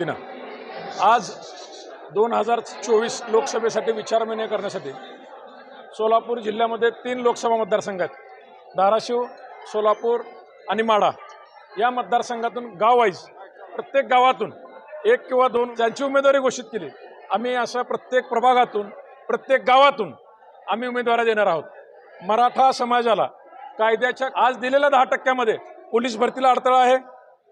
दिनं. आज दोन हजार चोवीस लोकसभेसाठी विचारविनिमय करण्यासाठी सोलापूर जिल्ह्यामध्ये तीन लोकसभा मतदारसंघ आहेत धाराशिव सोलापूर आणि माढा या मतदारसंघातून गाववाईज प्रत्येक गावातून एक किंवा दोन ज्यांची उमेदवारी घोषित केली आम्ही असं प्रत्येक प्रभागातून प्रत्येक गावातून आम्ही उमेदवारी देणार आहोत. मराठा समाजाला कायद्याच्या आज दिलेल्या दहा टक्क्यामध्ये पोलीस भरतीला अडथळा आहे.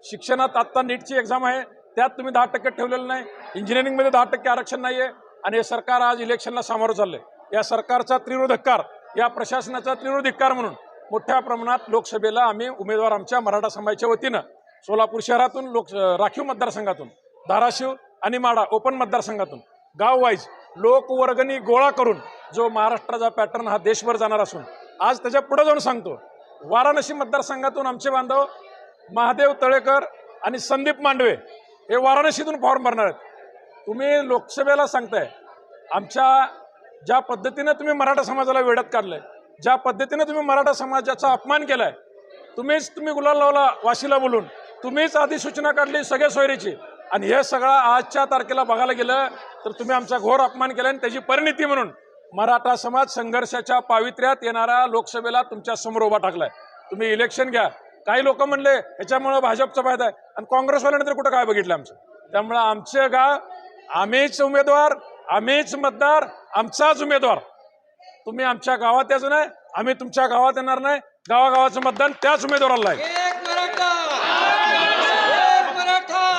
शिक्षणात आत्ता नीटची एक्झाम आहे. त्यात तुम्ही दहा टक्के ठेवलेलं नाही. इंजिनिअरिंगमध्ये दहा टक्के आरक्षण नाही आहे आणि हे सरकार आज इलेक्शनला सामोरं चाललं या सरकारचा त्रिविरोधकार या प्रशासनाचा त्रिविरोधिकार म्हणून मोठ्या प्रमाणात लोकसभेला आम्ही उमेदवार आमच्या मराठा समाजाच्या वतीनं सोलापूर शहरातून लोक राखीव मतदारसंघातून धाराशिव आणि माडा ओपन मतदारसंघातून गाव वाईज लोकवर्गणी गोळा करून जो महाराष्ट्राचा पॅटर्न हा देशभर जाणार असून आज त्याच्या पुढे जाऊन सांगतो वाराणसी मतदारसंघातून आमचे बांधव महादेव तळेकर आणि संदीप मांडवे हे वाराणसीतून फॉर्म भरणार आहेत. तुम्ही लोकसभेला सांगताय आमच्या ज्या पद्धतीनं तुम्ही मराठा समाजाला वेड्यात काढलंय ज्या पद्धतीनं तुम्ही मराठा समाजाचा अपमान केलाय तुम्हीच तुम्ही गुलाल लावला वाशीला बोलून. तुम्हीच आधी सूचना काढली सगळ्या सोयरीची. आणि हे सगळं आजच्या तारखेला बघायला गेलं तर तुम्ही आमचा घोर अपमान केला आणि त्याची परिणिती म्हणून मराठा समाज संघर्षाच्या पावित्र्यात येणाऱ्या लोकसभेला तुमच्यासमोर उभा टाकलाय. तुम्ही इलेक्शन घ्या. काही लोक म्हणले याच्यामुळं भाजपचा फायदा आहे. आणि काँग्रेसवाल्यानंतर कुठं काय बघितलं आमचं? त्यामुळं आमचे गाव आम्हीच उमेदवार आम्हीच मतदार आमचाच उमेदवार. तुम्ही आमच्या गावात याच नाही आम्ही तुमच्या गावात येणार नाही गावागावाचं मतदान त्याच उमेदवाराला आहे. मराठा!